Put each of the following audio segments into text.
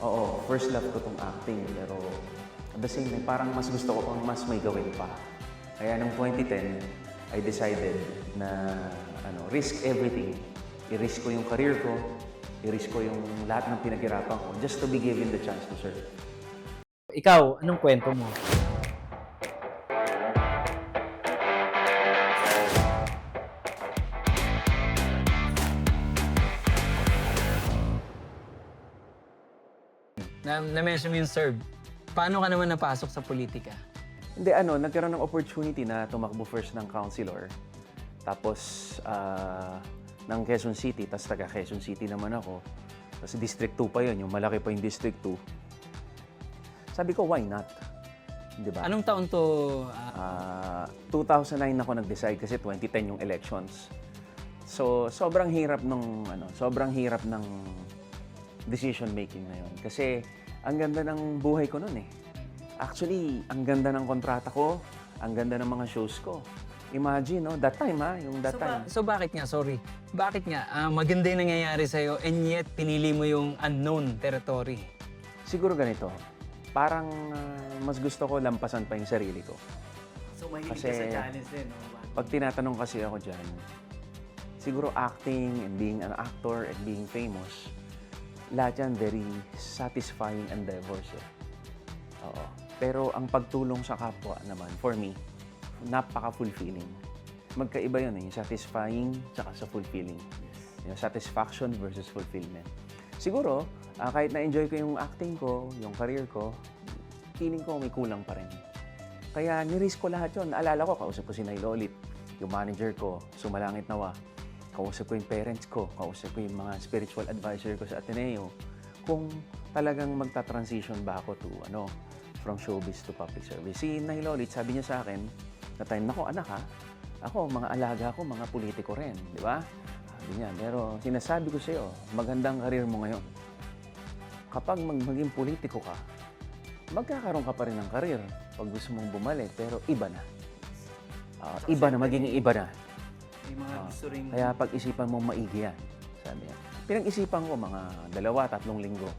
Oo, first love ko tong acting. Pero at the same time, parang mas gusto ko pang mas may gawin pa. Kaya nung 2010, I decided na ano, risk everything. I-risk ko yung career ko, i-risk ko yung lahat ng pinaghirapan ko just to be given the chance to serve. Ikaw, anong kwento mo? Na, na-mention mo yung serve. Paano ka naman napasok sa politika? Hindi, ano, nagkaroon ng opportunity na tumakbo first ng councilor. Tapos, ah, ng Quezon City, tapos taga Quezon City naman ako. Tapos District 2 pa yun, yung malaki pa yung District 2. Sabi ko, why not? Di ba? Anong taon to? ah, Ah, 2009 ako nag-decide kasi 2010 yung elections. So, sobrang hirap nung ano, sobrang hirap ng decision making na yun. Kasi ang ganda ng buhay ko noon eh. Actually, ang ganda ng kontrata ko, ang ganda ng mga shows ko. Imagine, no? That time, ha? Yung that so, ba- time. so bakit nga, sorry, bakit nga ah, maganda yung nangyayari sa'yo and yet pinili mo yung unknown territory? Siguro ganito. Parang ah, mas gusto ko lampasan pa yung sarili ko. So mahilig ka sa challenge din, no? Pag tinatanong kasi ako dyan, siguro acting and being an actor and being famous, lahat yan very satisfying endeavors. Eh. Oo. Pero ang pagtulong sa kapwa naman, for me, napaka-fulfilling. Magkaiba yun eh, yung satisfying tsaka sa fulfilling. Yung satisfaction versus fulfillment. Siguro, ah, kahit na-enjoy ko yung acting ko, yung career ko, feeling ko may kulang pa rin. Kaya nirisk ko lahat yun. Naalala ko, kausap ko si Nay Lolit, yung manager ko, sumalangit nawa. Kausap ko yung parents ko, kausap ko yung mga spiritual advisor ko sa Ateneo. Kung talagang magta-transition ba ako to, ano, from showbiz to public service. Si Nay Lolit, sabi niya sa akin, na time, nako anak ha, ako, mga alaga ko, mga politiko rin, di ba? Sabi niya, pero sinasabi ko sa iyo, magandang karir mo ngayon. Kapag mag maging politiko ka, magkakaroon ka pa rin ng karir pag gusto mong bumalik, pero iba na. Ah, iba na, magiging iba na. Mga Ah, gusto rin... Kaya pag-isipan mo maigi yan, sabi niya. Pinag-isipan ko mga dalawa, tatlong linggo.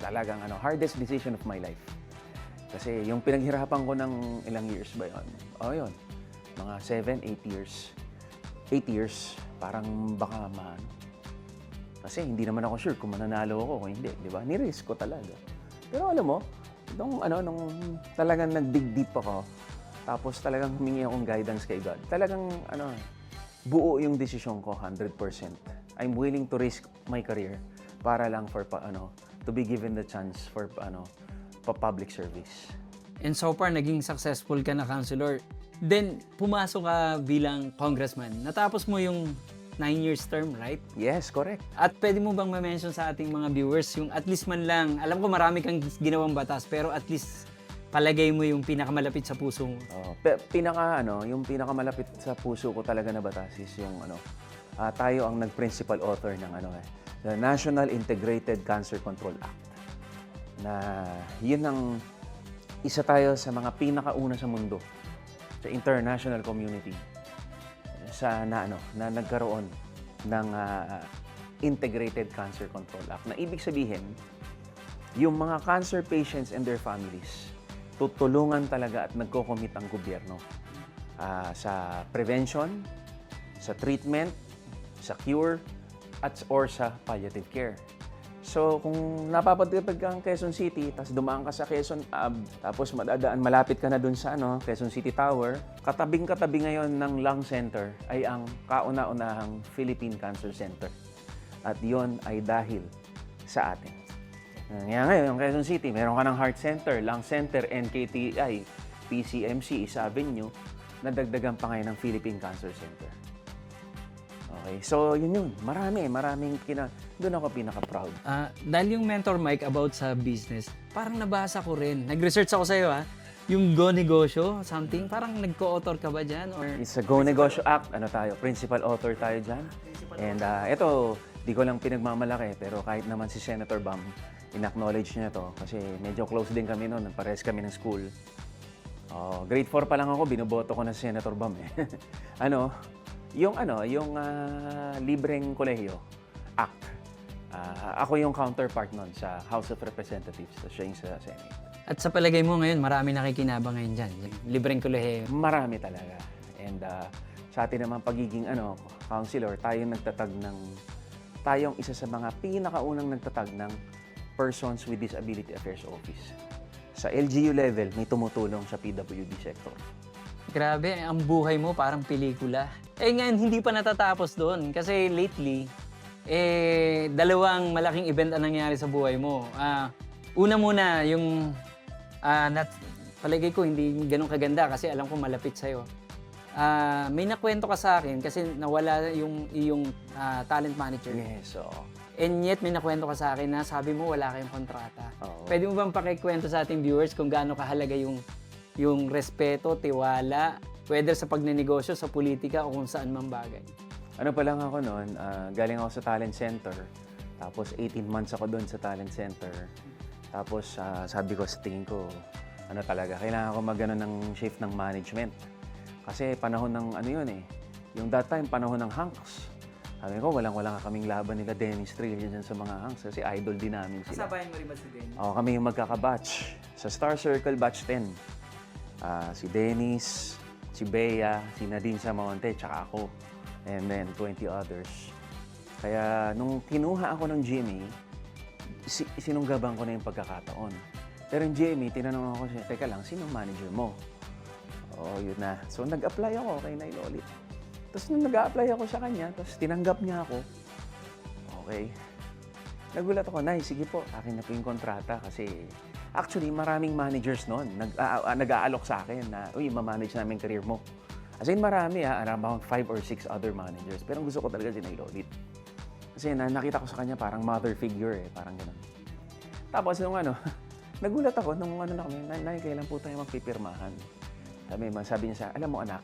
Talagang ano, hardest decision of my life. Kasi yung pinaghirapan ko ng ilang years ba yun? Oh, yun. Mga 7, 8 years. 8 years, parang baka ma... Kasi hindi naman ako sure kung mananalo ako o hindi, di ba? Ni-risk ko talaga. Pero alam mo, nung, ano, nung talagang nag-dig deep ako, tapos talagang humingi akong guidance kay God, talagang ano, buo yung desisyon ko 100%. I'm willing to risk my career para lang for pa, ano, to be given the chance for ano, pa public service. And so far, naging successful ka na counselor. Then, pumasok ka bilang congressman. Natapos mo yung nine years term, right? Yes, correct. At pwede mo bang ma-mention sa ating mga viewers yung at least man lang, alam ko marami kang ginawang batas, pero at least palagay mo yung pinakamalapit sa puso mo. Pe- pinaka ano, yung pinakamalapit sa puso ko talaga na batas is yung ano, ah, tayo ang nag-principal author ng ano eh, the National Integrated Cancer Control Act. Na yun ang isa tayo sa mga pinakauna sa mundo sa international community sa na ano na nagkaroon ng ah, Integrated Cancer Control Act. Na ibig sabihin, yung mga cancer patients and their families, tutulungan talaga at nagko-commit ang gobyerno ah, sa prevention, sa treatment, sa cure, at or sa palliative care. So, kung napapadipag ka ang Quezon City, tapos dumaan ka sa Quezon Ave, tapos madadaan, malapit ka na dun sa ano, Quezon City Tower, katabing-katabi ngayon ng lung center ay ang kauna-unahang Philippine Cancer Center. At yon ay dahil sa atin. Kaya ngayon, yung Quezon City, meron ka ng heart center, lung center, NKTI, PCMC, East Avenue, nadagdagan pa ngayon ng Philippine Cancer Center. Okay, so yun yun. Marami, maraming kina... Doon ako pinaka-proud. Ah, dahil yung mentor Mike about sa business, parang nabasa ko rin. Nag-research ako sa'yo ha. Yung Go Negosyo, something, parang nag-co-author ka ba dyan? Or It's a Go Negosyo Act. Ano tayo? Principal author tayo dyan. And uh, ito, di ko lang pinagmamalaki, pero kahit naman si Senator Bam, in-acknowledge niya to kasi medyo close din kami noon. Pares kami ng school. Oh, grade 4 pa lang ako, binoboto ko na si Senator Bam eh. ano, yung ano, yung ah, libreng kolehiyo, act. Ah, ako yung counterpart nun sa House of Representatives, tapos siya yung sa Senate. At sa palagay mo ngayon, marami nakikinabang ngayon dyan. Libreng kolehiyo. Marami talaga. And ah, sa atin naman pagiging ano, counselor, tayo nagtatag ng tayong isa sa mga pinakaunang nagtatag ng Persons with Disability Affairs Office. Sa LGU level, may tumutulong sa PWD sector. Grabe, ang buhay mo parang pelikula. Eh ngayon, hindi pa natatapos doon. Kasi lately, eh, dalawang malaking event ang nangyari sa buhay mo. Ah, una muna, yung, ah, nat, palagay ko hindi ganun kaganda kasi alam ko malapit sa'yo. Ah, may nakwento ka sa akin kasi nawala yung yung ah, talent manager. Yes, so And yet, may nakwento ka sa akin na sabi mo wala kayong kontrata. Oo. Pwede mo bang pakikwento sa ating viewers kung gaano kahalaga yung, yung respeto, tiwala, whether sa pagnenegosyo, sa politika, o kung saan mang bagay? Ano pa lang ako noon, ah, galing ako sa talent center. Tapos 18 months ako doon sa talent center. Tapos ah, sabi ko sa tingin ko, ano talaga, kailangan ko magano ng shift ng management. Kasi panahon ng ano yun eh. Yung that time, panahon ng Hanks. Sabi ko, walang-wala kaming laban nila Dennis Trillo dyan sa mga Hanks. Kasi idol din namin sila. mo rin ba si Dennis? Oo, kami yung magkakabatch. Sa Star Circle Batch 10. Ah, si Dennis, si Bea, si Nadine Samonte, tsaka ako. And then 20 others. Kaya nung kinuha ako ng GMA, si, sinunggaban ko na yung pagkakataon. Pero yung GMA, tinanong ako siya, teka lang, sino manager mo? Oo, yun na. So nag-apply ako kay Nay Lolit. Tapos nung nag-apply ako sa kanya, tapos tinanggap niya ako, okay, Nagulat ako, Nay, sige po, akin na po yung kontrata kasi actually maraming managers noon nag, ah, nag-aalok sa akin na, uy, mamanage namin career mo. As in, marami ah, around five or six other managers. Pero gusto ko talaga si Nay Lolit. Kasi na, nakita ko sa kanya parang mother figure eh, parang ganun. Tapos nung ano, nagulat ako nung ano na kami, Nay, kailan po tayo magpipirmahan? Sabi, sabi niya sa, alam mo anak,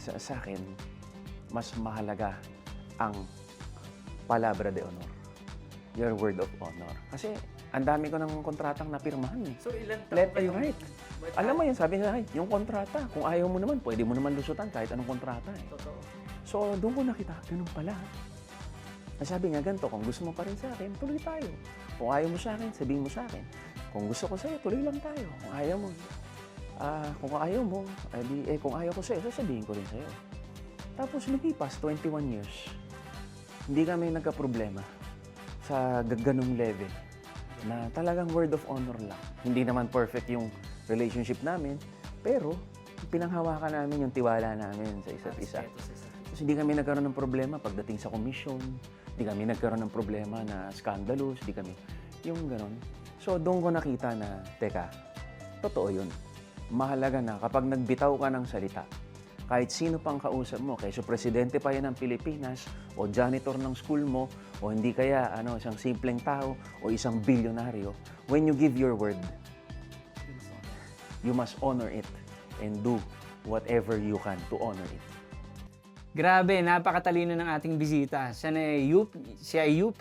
sa, sa akin, mas mahalaga ang palabra de honor. Your word of honor. Kasi ang dami ko ng kontratang napirmahan eh. So ilan Left and right. Alam mo yun, sabi niya, "Ay, yung kontrata, kung ayaw mo naman, pwede mo naman lusutan kahit anong kontrata eh. Totoo. So, doon ko nakita, ganun pala. Sabi niya, ganito, kung gusto mo pa rin sa akin, tuloy tayo. Kung ayaw mo sa akin, sabihin mo sa akin. Kung gusto ko sa'yo, tuloy lang tayo. Kung ayaw mo, ah, kung ayaw mo, eh, di, eh, kung ayaw ko sa'yo, sasabihin ko rin sa'yo. Tapos lumipas, 21 years. Hindi kami nagka-problema sa g- ganung level na talagang word of honor lang. Hindi naman perfect yung relationship namin, pero pinanghawakan namin yung tiwala namin sa isa't isa. Tapos hindi kami nagkaroon ng problema pagdating sa komisyon, hindi kami nagkaroon ng problema na scandalous, hindi kami, yung ganon. So doon ko nakita na, teka, totoo yun. Mahalaga na kapag nagbitaw ka ng salita, kahit sino pang kausap mo, kaysa presidente pa yan ng Pilipinas, o janitor ng school mo, o hindi kaya ano, isang simpleng tao, o isang bilyonaryo, when you give your word, you must honor it and do whatever you can to honor it. Grabe, napakatalino ng ating bisita. Siya na UP, siya UP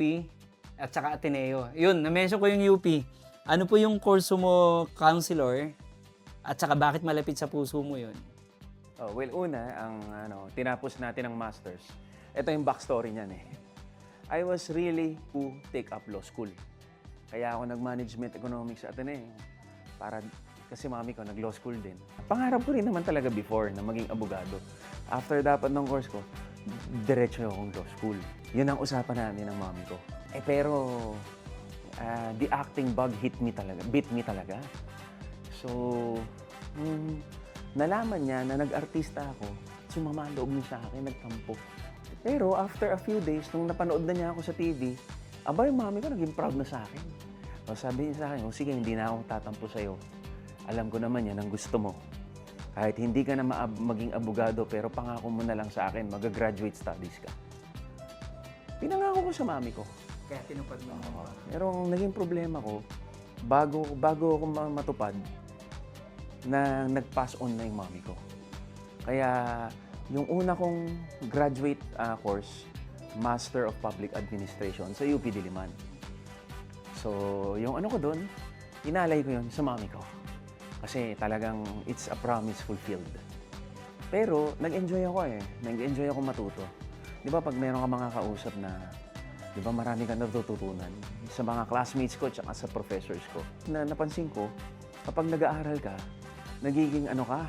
at saka Ateneo. Yun, na-mention ko yung UP. Ano po yung kurso mo, counselor? At saka bakit malapit sa puso mo yun? Oh, well, una, ang ano, tinapos natin ang masters. Ito yung backstory niyan eh. I was really to take up law school. Kaya ako nag-management economics sa Ateneo. Para, kasi mami ko nag-law school din. Pangarap ko rin naman talaga before na maging abogado. After dapat ng course ko, diretso akong law school. Yun ang usapan namin ng mami ko. Eh pero, ah, the acting bug hit me talaga, beat me talaga. So, nung nalaman niya na nag-artista ako, sumama ang loob niya sa akin, nagtampo. Pero after a few days, nung napanood na niya ako sa TV, aba yung mami ko naging proud na sa akin. O sabi niya sa akin, o sige, hindi na akong tatampo sa'yo. Alam ko naman yan ang gusto mo. Kahit hindi ka na maab- maging abogado, pero pangako mo na lang sa akin, mag-graduate studies ka. Pinangako ko sa mami ko. Kaya tinupad mo. Pero ang naging problema ko, bago, bago ako ma- matupad, na nag-pass on na yung mami ko. Kaya yung una kong graduate ah, course, Master of Public Administration sa UP Diliman. So, yung ano ko doon, inalay ko yun sa mami ko. Kasi talagang it's a promise fulfilled. Pero nag-enjoy ako eh. Nag-enjoy ako matuto. Di ba pag meron ka mga kausap na Di ba marami kang natututunan sa mga classmates ko tsaka sa professors ko. Na napansin ko, kapag nag-aaral ka, nagiging ano ka,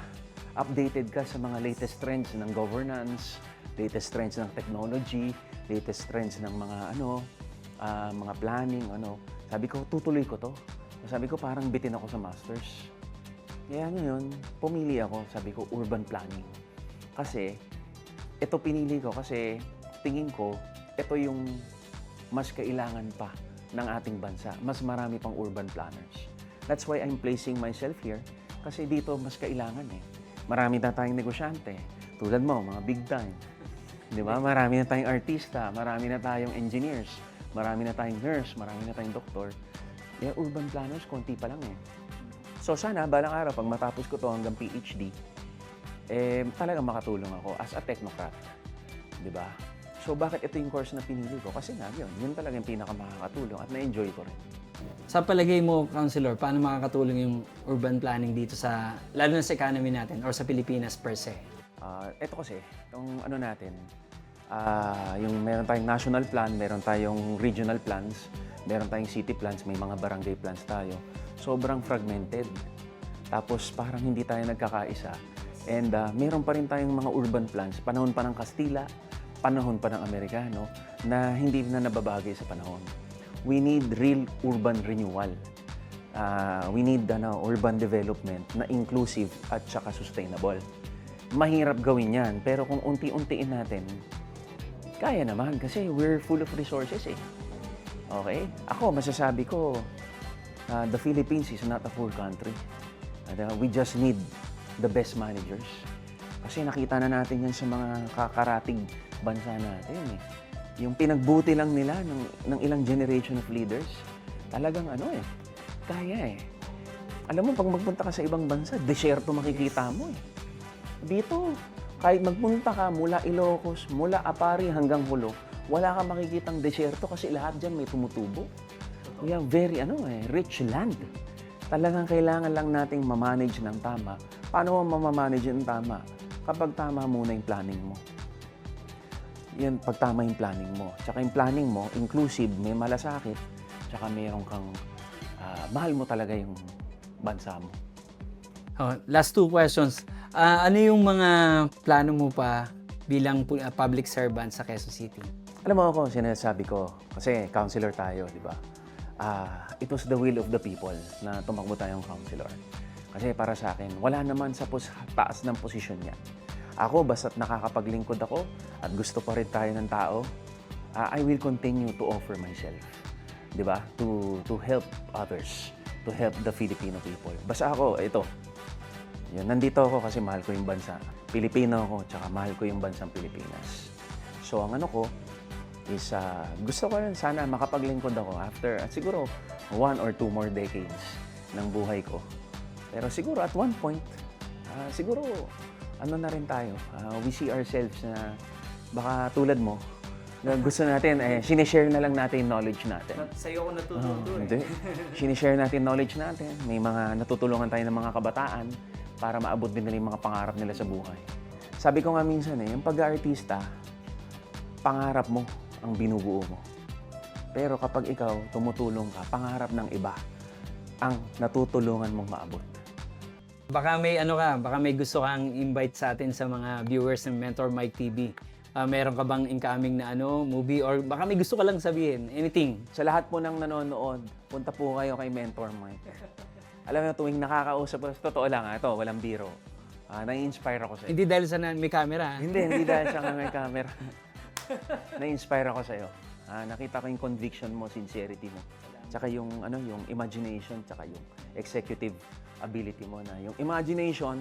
updated ka sa mga latest trends ng governance, latest trends ng technology, latest trends ng mga ano, ah, mga planning, ano. Sabi ko, tutuloy ko to. Sabi ko, parang bitin ako sa masters. Kaya ngayon, pumili ako, sabi ko, urban planning. Kasi, ito pinili ko kasi tingin ko, ito yung mas kailangan pa ng ating bansa. Mas marami pang urban planners. That's why I'm placing myself here kasi dito mas kailangan eh. Marami na tayong negosyante. Tulad mo, mga big time. Di ba? Marami na tayong artista, marami na tayong engineers, marami na tayong nurse, marami na tayong doktor. Kaya urban planners, konti pa lang eh. So sana, balang araw, pag matapos ko to hanggang PhD, eh, talagang makatulong ako as a technocrat. Di ba? So bakit ito yung course na pinili ko? Kasi nga, yun, yun talaga yung pinakamakakatulong at na-enjoy ko rin. Sa palagay mo, Counselor, paano makakatulong yung urban planning dito sa, lalo na sa economy natin or sa Pilipinas per se? Ah, ito kasi, itong ano natin, ah, yung meron tayong national plan, meron tayong regional plans, meron tayong city plans, may mga barangay plans tayo. Sobrang fragmented. Tapos parang hindi tayo nagkakaisa. And ah, meron pa rin tayong mga urban plans, panahon pa ng Kastila, panahon pa ng Amerikano, na hindi na nababagay sa panahon. We need real urban renewal. Ah, we need ano, urban development na inclusive at saka sustainable. Mahirap gawin yan, pero kung unti-untiin natin, kaya naman kasi we're full of resources eh. Okay? Ako, masasabi ko, ah, the Philippines is not a poor country. And, ah, we just need the best managers. Kasi nakita na natin yan sa mga kakarating bansa natin eh. Yung pinagbuti lang nila ng, ng ilang generation of leaders, talagang ano eh, kaya eh. Alam mo, pag magpunta ka sa ibang bansa, desyerto makikita mo eh. Dito, kahit magpunta ka mula Ilocos, mula Apari hanggang Hulo, wala kang makikitang desyerto kasi lahat dyan may tumutubo. We have very ano eh, rich land. Talagang kailangan lang nating mamanage ng tama. Paano mo mamamanage ng tama? Kapag tama muna yung planning mo. Yan, pag tama yung planning mo. Tsaka yung planning mo, inclusive, may malasakit, tsaka mayroon kang, ah, mahal mo talaga yung bansa mo. Oh, last two questions. Ah, ano yung mga plano mo pa bilang ah, public servant sa Quezon City? Alam mo ako, sinasabi ko, kasi counselor tayo, di ba? Ah, it was the will of the people na tumakbo tayong counselor. Kasi para sa akin, wala naman sa pos- taas ng posisyon niya. Ako, basta't nakakapaglingkod ako at gusto pa rin tayo ng tao, ah, I will continue to offer myself. Di ba? To, to help others. To help the Filipino people. Basta ako, ito, yun, nandito ako kasi mahal ko yung bansa. Pilipino ako, tsaka mahal ko yung bansang Pilipinas. So, ang ano ko is ah, gusto ko rin sana makapaglingkod ako after at siguro one or two more decades ng buhay ko. Pero siguro at one point, ah, siguro ano na rin tayo, ah, we see ourselves na baka tulad mo, na gusto natin, eh, sinishare na lang natin knowledge natin. Sa'yo ako natututo hindi. Sinishare natin knowledge natin. May mga natutulungan tayo ng mga kabataan para maabot din nila yung mga pangarap nila sa buhay. Sabi ko nga minsan eh, yung pag-aartista, pangarap mo ang binubuo mo. Pero kapag ikaw tumutulong ka, pangarap ng iba ang natutulungan mong maabot. Baka may ano ka, baka may gusto kang invite sa atin sa mga viewers ng Mentor Mike TV. Ah, meron ka bang incoming na ano, movie or baka may gusto ka lang sabihin, anything. Sa lahat po ng nanonood, punta po kayo kay Mentor Mike. Alam mo, tuwing nakakausap ko, totoo lang, ah, ito, walang biro. Ah, nai-inspire ako sa Hindi dahil sa may camera. Hindi, hindi dahil nga may camera. Na-inspire ako sa'yo. Ah, nakita ko yung conviction mo, sincerity mo. Tsaka yung, ano, yung imagination, tsaka yung executive ability mo na yung imagination,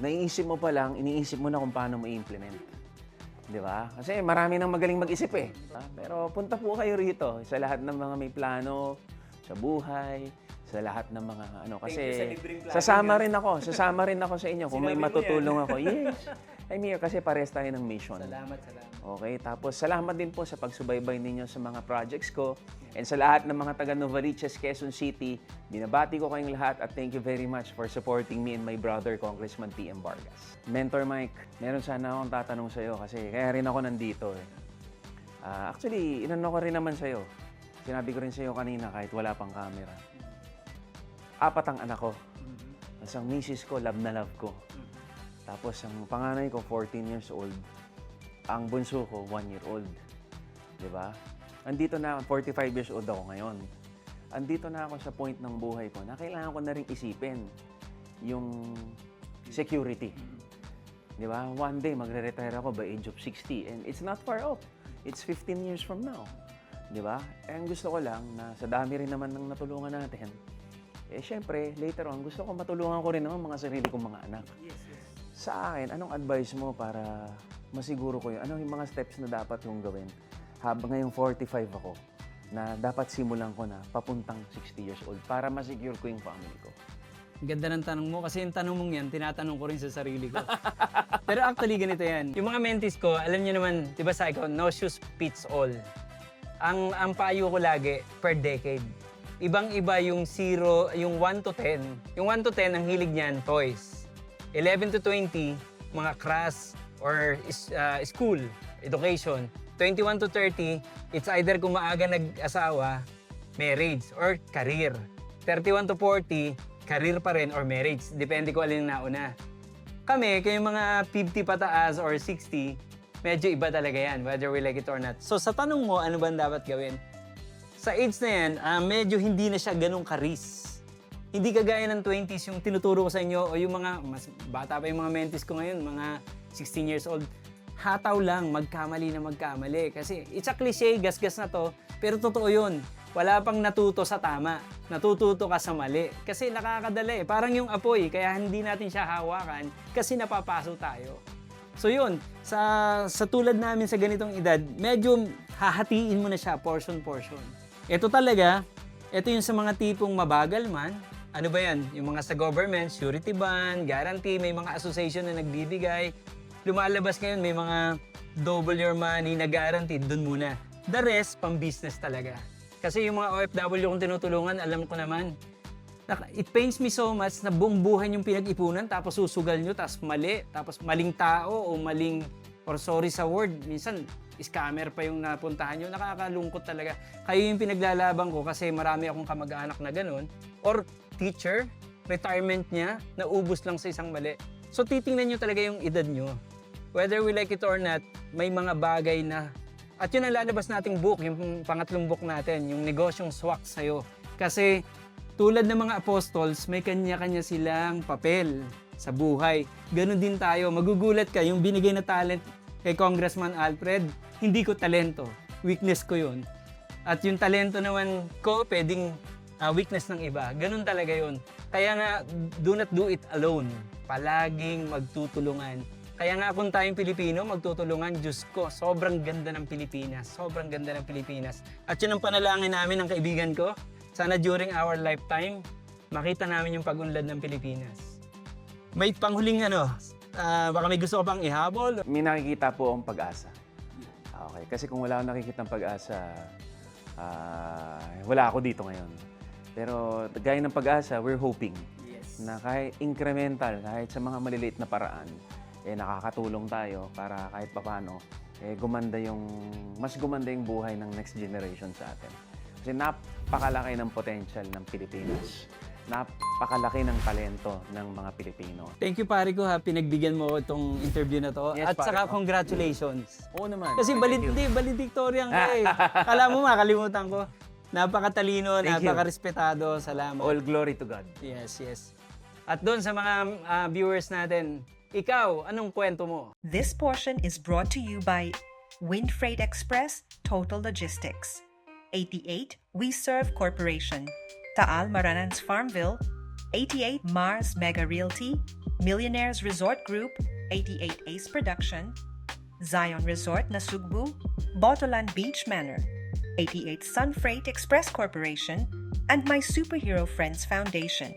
naiisip mo pa lang, iniisip mo na kung paano mo i-implement. Di ba? Kasi marami nang magaling mag-isip eh. Pero punta po kayo rito sa lahat ng mga may plano, sa buhay, sa lahat ng mga ano kasi sa sasama rin ako, sasama rin ako sa inyo kung may matutulong ako. Yes. I'm here kasi pares tayo ng mission. Salamat, salamat. Okay, tapos salamat din po sa pagsubaybay ninyo sa mga projects ko and sa lahat ng mga taga Novaliches, Quezon City. Binabati ko kayong lahat at thank you very much for supporting me and my brother, Congressman T.M. Vargas. Mentor Mike, meron sana akong tatanong sa'yo kasi kaya rin ako nandito eh. Ah, actually, inano ko rin naman sa'yo. Sinabi ko rin sa'yo kanina kahit wala pang camera. Apat ang anak ko. Tapos ang misis ko, love na love ko. Tapos ang panganay ko, 14 years old. Ang bunso ko, 1 year old. Di ba? Andito na, 45 years old ako ngayon. Andito na ako sa point ng buhay ko na kailangan ko na rin isipin yung security. Di ba? One day, magre-retire ako by age of 60 and it's not far off. It's 15 years from now. Di ba? Ang gusto ko lang na sa dami rin naman ng natulungan natin, eh, syempre, later on, gusto ko matulungan ko rin naman mga sarili kong mga anak. Sa akin, anong advice mo para masiguro ko yun? Ano yung mga steps na dapat kong gawin? Habang ngayong 45 ako, na dapat simulan ko na papuntang 60 years old para masecure ko yung family ko. Ang Ganda ng tanong mo kasi yung tanong mong yan, tinatanong ko rin sa sarili ko. Pero actually, ganito yan. Yung mga mentees ko, alam niyo naman, di ba sa ikaw, no shoes fits all. Ang, ang payo ko lagi, per decade. Ibang-iba yung 0, yung 1 to 10. Yung 1 to 10, ang hilig niyan, toys. 11 to 20, mga class or is- uh, school, education. 21 to 30, it's either kung maaga nag-asawa, marriage, or career. 31 to 40, career pa rin or marriage. Depende ko alin na nauna. Kami, kayong mga 50 pataas or 60, medyo iba talaga yan, whether we like it or not. So sa tanong mo, ano ba dapat gawin? Sa age na yan, ah, medyo hindi na siya ganun karis. Hindi kagaya ng 20s yung tinuturo ko sa inyo o yung mga, mas bata pa yung mga mentis ko ngayon, mga 16 years old. Hataw lang, magkamali na magkamali. Kasi it's a cliche, gasgas na to, pero totoo yun. Wala pang natuto sa tama. Natututo ka sa mali. Kasi nakakadala eh. Parang yung apoy, kaya hindi natin siya hawakan kasi napapaso tayo. So yun, sa, sa tulad namin sa ganitong edad, medyo hahatiin mo na siya portion-portion. Ito talaga, ito yung sa mga tipong mabagal man. Ano ba yan? Yung mga sa government, surety bond, guarantee, may mga association na nagbibigay. Lumalabas ngayon, may mga double your money na guaranteed, dun muna. The rest, pang business talaga. Kasi yung mga OFW kong tinutulungan, alam ko naman, It pains me so much na buong buhay yung pinag-ipunan tapos susugal nyo, tapos mali, tapos maling tao o maling, or sorry sa word, minsan scammer pa yung napuntahan nyo. Nakakalungkot talaga. Kayo yung pinaglalaban ko kasi marami akong kamag-anak na ganun. Or teacher, retirement niya, naubos lang sa isang mali. So titingnan nyo talaga yung edad nyo. Whether we like it or not, may mga bagay na at yun ang lalabas nating book, yung pangatlong book natin, yung negosyong swak sa'yo. Kasi tulad ng mga apostles, may kanya-kanya silang papel sa buhay. Ganon din tayo. Magugulat ka, yung binigay na talent kay Congressman Alfred, hindi ko talento. Weakness ko yun. At yung talento naman ko, pwedeng ah, weakness ng iba. Ganon talaga yun. Kaya nga, do not do it alone. Palaging magtutulungan. Kaya nga kung tayong Pilipino, magtutulungan, Diyos ko, sobrang ganda ng Pilipinas. Sobrang ganda ng Pilipinas. At yun ang panalangin namin ng kaibigan ko. Sana during our lifetime, makita namin yung pag-unlad ng Pilipinas. May panghuling ano, ah, baka may gusto ko pang ihabol. May nakikita po akong pag-asa. Okay, kasi kung wala akong nakikita pag-asa, ah, wala ako dito ngayon. Pero gaya ng pag-asa, we're hoping na kahit incremental, kahit sa mga maliliit na paraan, eh nakakatulong tayo para kahit papano, eh gumanda yung, mas gumanda yung buhay ng next generation sa atin. Kasi napakalaki ng potential ng Pilipinas. Napakalaki ng talento ng mga Pilipino. Thank you pare ko ha, pinagbigyan mo itong interview na to. Yes, At pare saka ko. congratulations. Oo naman. Kasi balid, hindi, valedictorian ka eh. Kala mo makalimutan ko. Napakatalino, Thank you. napakarespetado. Salamat. All glory to God. Yes, yes. At doon sa mga ah, viewers natin, ikaw, anong kwento mo? This portion is brought to you by Wind Freight Express Total Logistics, 88 We Serve Corporation, Taal Maranans Farmville, 88 Mars Mega Realty, Millionaires Resort Group, 88 Ace Production, Zion Resort Nasugbu, Botolan Beach Manor, 88 Sun Freight Express Corporation, and My Superhero Friends Foundation.